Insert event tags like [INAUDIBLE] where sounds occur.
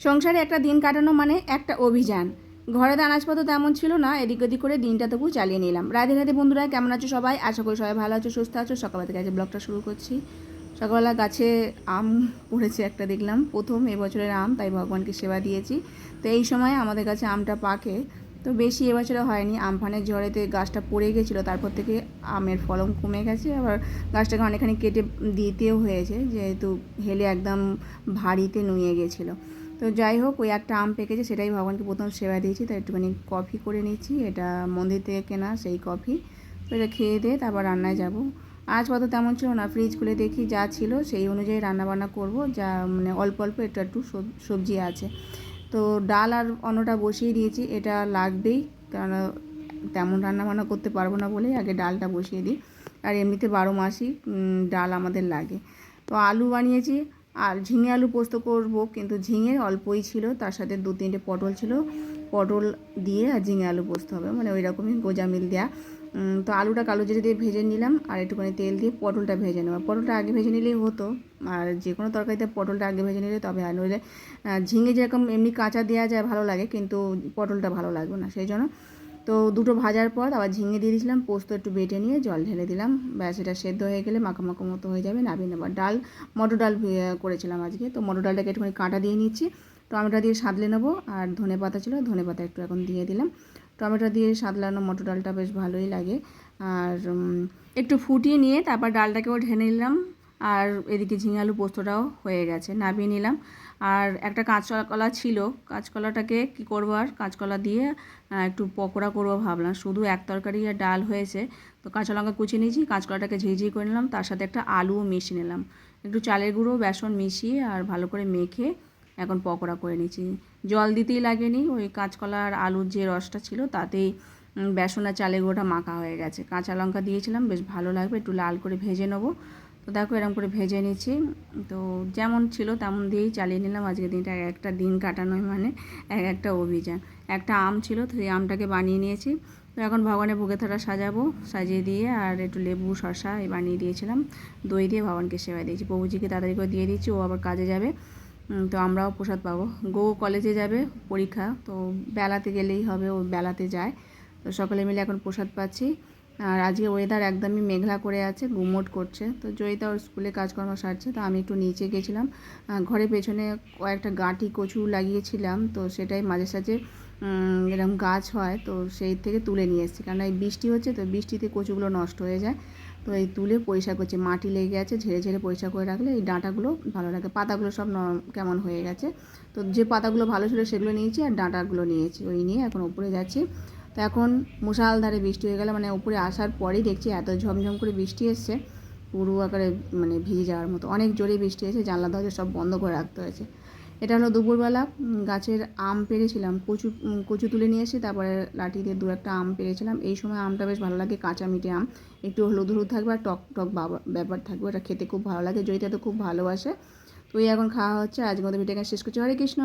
সংসারে একটা দিন কাটানো মানে একটা অভিযান। ঘরে তো আনাজপত্র তেমন ছিল না, এদিক ওদিক করে দিনটা তবু চালিয়ে নিলাম। রাধে রাধে বন্ধুরা, কেমন আছো সবাই? আশা করি সবাই ভালো আছো, সুস্থ আছো। সকালবেলা থেকে আজ ব্লগটা শুরু করছি। সকালবেলা গাছে আম [LAUGHS] পড়েছে একটা দেখলাম, প্রথম এবছরের আম, তাই ভগবানকে সেবা দিয়েছি। তো এই সময় আমাদের কাছে আমটা পাকে। তো বেশি এবছরে হয়নি, আমফানের ঝড়েতে গাছটা পড়ে গেছিল, তারপর থেকে আমের ফলন কমে গেছে। আবার গাছটাকে অনেকখানি কেটে দিতেও হয়েছে, যেহেতু হেলে একদম ভারীতে নুয়ে গেছিল। তো যাই হোক, ওই একটা আম পেকেছে, সেটাই ভগবানকে প্রথম সেবা দিয়েছি। তাই একটুখানি কফি করে নিচ্ছি এটা মন্দির থেকে কেনা সেই কফি। তো এটা খেয়ে দিয়ে তারপর রান্নায় যাব। আজ কত তেমন ছিল না। ফ্রিজ খুলে দেখি যা ছিল, সেই অনুযায়ী রান্নাবান্না করব। যা মানে অল্প অল্প একটু একটু সবজি আছে। তো ডাল আর অন্যটা বসিয়ে দিয়েছি। এটা লাগবেই, কারণ তেমন রান্নাবান্না করতে পারব না বলেই আগে ডালটা বসিয়ে দিই। আর এমনিতে বারো মাসই ডাল আমাদের লাগে। তো আলু বানিয়েছি। আর ঝিঙে আলু পোস্ত করব, কিন্তু ঝিঙে অল্পই ছিল, তার সাথে দু তিনটে পটল ছিল। পটল দিয়ে আর ঝিঙে আলু পোস্ত হবে মানে ওই রকমই গোজামিল দেওয়া তো আলুটা কালো জিরে দিয়ে ভেজে নিলাম, আর একটুখানি তেল দিয়ে পটলটা ভেজে নেওয়া পটলটা আগে ভেজে নিলেই হতো, আর যে কোনো তরকারিতে পটলটা আগে ভেজে নিলে তবে আর ঝিঙে যেরকম এমনি কাঁচা দেওয়া যায় ভালো লাগে, কিন্তু পটলটা ভালো লাগবে না, সেই জন্য তো দুটো ভাজার পর আবার ঝিঙে দিয়ে দিয়েছিলাম, পোস্ত একটু বেটে নিয়ে জল ঢেলে দিলাম। ব্যাস, এটা সেদ্ধ হয়ে গেলে মাখা মাখো মতো হয়ে যাবে, নাবিয়ে নেবার ডাল, মটর ডাল করেছিলাম আজকে। তো মটর ডালটাকে একটুখানি কাঁটা দিয়ে নিচ্ছি। টমেটো দিয়ে সাদলে নেব আর ধনে পাতা ছিল, ধনে পাতা একটু এখন দিয়ে দিলাম। টমেটো দিয়ে সাদলানো মটর ডালটা বেশ ভালোই লাগে। আর একটু ফুটিয়ে নিয়ে তারপর ডালটাকেও ঢেলে নিলাম। আর এদিকে ঝিঙে আলু পোস্তটাও হয়ে গেছে নামিয়ে নিলাম। আর একটা কাঁচকলা ছিল, কাঁচকলাটাকে কি করব আর, কাঁচকলা দিয়ে একটু পকোড়া করব ভাবলাম। শুধু এক তরকারি আর ডাল হয়েছে। তো কাঁচা লঙ্কা কুচিয়ে নিয়েছি, কাঁচকলাটাকে ঝিঝি করে নিলাম, তার সাথে একটা আলুও মিশিয়ে নিলাম। একটু চালের গুঁড়ো, বেসন মিশিয়ে আর ভালো করে মেখে এখন পকোড়া করে নিয়েছি। জল দিতেই লাগেনি, ওই কাঁচকলা আর আলুর যে রসটা ছিল, তাতেই বেসন আর চালের গুঁড়োটা মাখা হয়ে গেছে। কাঁচা লঙ্কা দিয়েছিলাম, বেশ ভালো লাগবে, একটু লাল করে ভেজে নেব। তো দেখো এরকম করে ভেজে নিচ্ছি। তো যেমন ছিল তেমন দিয়েই চালিয়ে নিলাম। আজকে দিনটা এক একটা দিন কাটানোই মানে এক একটা অভিযান। একটা আম ছিল, তো সেই আমটাকে বানিয়ে নিয়েছি। তো এখন ভগবানের ভোগে থালা সাজাবো, সাজিয়ে দিয়ে আর একটু লেবু শশা এই বানিয়ে দিয়েছিলাম। দই দিয়ে ভগবানকে সেবা দিয়েছি। প্রভুজিকে তাড়াতাড়ি করে দিয়ে দিচ্ছি, ও আবার কাজে যাবে। তো আমরাও প্রসাদ পাবো। গো কলেজে যাবে পরীক্ষা, তো বেলাতে গেলেই হবে, ও বেলাতে যায়। তো সকলে মিলে এখন প্রসাদ পাচ্ছি। আর আজকে ওয়েদার একদমই মেঘলা করে আছে, গুমোট করছে। তো জয়িতা ওর স্কুলে কাজকর্ম সারছে, তো আমি একটু নিচে গেছিলাম। ঘরের পেছনে কয়েকটা গাঁটি কচু লাগিয়েছিলাম, তো সেটাই মাঝে সাঝে এরকম গাছ হয়, তো সেই থেকে তুলে নিয়ে এসেছি। কারণ এই বৃষ্টি হচ্ছে, তো বৃষ্টিতে কচুগুলো নষ্ট হয়ে যায়। তো এই তুলে পরিষ্কার করছে। মাটি লেগে আছে, ঝেড়ে ঝেড়ে পরিষ্কার করে রাখলে এই ডাঁটাগুলো ভালো লাগে। পাতাগুলো সব কেমন হয়ে গেছে। তো যে পাতাগুলো ভালো ছিল সেগুলো নিয়েছি, আর ডাঁটাগুলো নিয়েছি। ওই নিয়ে এখন উপরে যাচ্ছি। তো এখন মুষালধারে বৃষ্টি হয়ে গেলে মানে উপরে আসার পরেই দেখছি এত ঝমঝম করে বৃষ্টি এসছে, পুরো আকারে মানে ভিজে যাওয়ার মতো। অনেক জোরে বৃষ্টি এসে জানলা দরজা সব বন্ধ করে রাখতে হয়েছে। এটা হলো দুপুরবেলা গাছের আম পেরেছিলাম, কচু কচু তুলে নিয়ে এসে তারপরে লাঠি দিয়ে দু একটা আম পেরেছিলাম। এই সময় আমটা বেশ ভালো লাগে কাঁচা মিঠে আম। একটু হলুদ হলুদ থাকবে আর টক টক ব্যাপার থাকবে এটা খেতে খুব ভালো লাগে, জয়িতা তো খুব ভালোবাসে। তো এই এখন খাওয়া হচ্ছে আজকে মতো ভিডিওটা শেষ করছি। হরে কৃষ্ণ!